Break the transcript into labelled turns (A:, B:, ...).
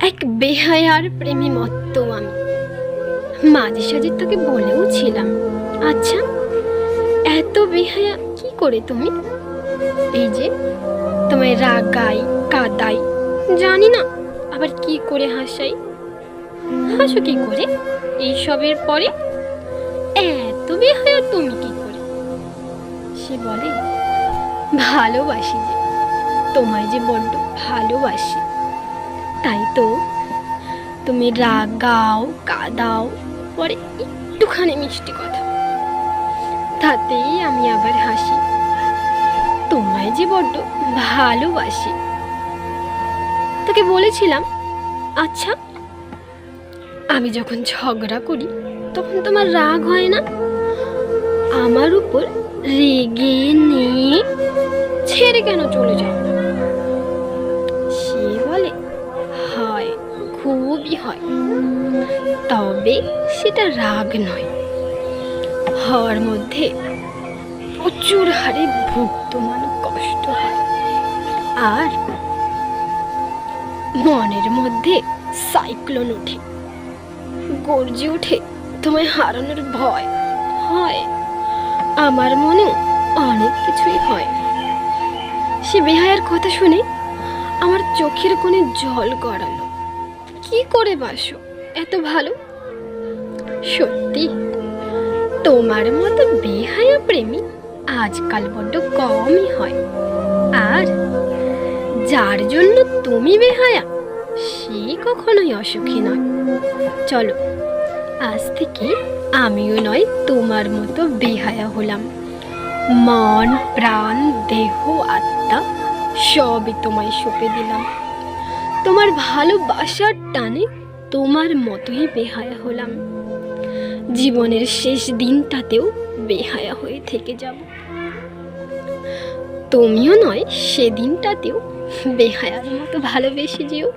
A: এক বেহায়ার প্রেমী মত্ত আমি। মাঝে সাঝে তোকে বলেও ছিলাম আচ্ছা এত বেহায়া কি করে তুমি? এই যে, তোমায় রাগাই, কাদাই, জানি না আবার কি করে হাসাই। হাসো কি করে? এইসবের পরে? এত বেহায়া তুমি কি করে? সে বলে, ভালোবাসি যে, তোমায় যে বড্ড ভালোবাসি। তাই তো। তুমি রাগাও কাদাও, পরে একটুখানি মিষ্টি কথা। তাতেই আমি আবার হাসি। তোমায় যে বড্ড ভালোবাসি। তোকে বলেছিলাম আচ্ছা আমি যখন ঝগড়া করি, তখন তোমার রাগ হয় না? আমার উপর রেগে নিয়ে ছেড়ে কেন চলে যাও? তবে সেটা রাগ নয়। হওয়ার মধ্যে প্রচুর হারে ভুক্ত মানে কষ্ট হয়। আর মনের মধ্যে সাইক্লোন ওঠে। গর্জে ওঠে তোমায় হারানোর ভয়। হয়। আমার মনে অনেক কিছুই হয়। সে বেহায়ের কথা শুনে আমার চোখের কোণে জল গড়ালো। কি করে বাসো? এত ভালো? সত্যি? তোমার মতো বেহায়া প্রেমী আজকাল বড্ড কমই হয়। আর যার জন্য তুমি বেহায়া, সে কখনোই অসুখী নয়। চলো, আজ থেকে আমিও নয়, তোমার মতো বেহায়া হলাম। মন, প্রাণ, দেহ, আত্মা সবই তোমায় সঁপে দিলাম। তোমার ভালোবাসার টানে তোমার মতোই বেহায়া হলাম। জীবনের শেষ দিনটাতেও বেহায়া হয়ে থেকে যাব। তুমিও নয় সেদিনটাতেও বেহায়ার মতো ভালোবেসে যেও।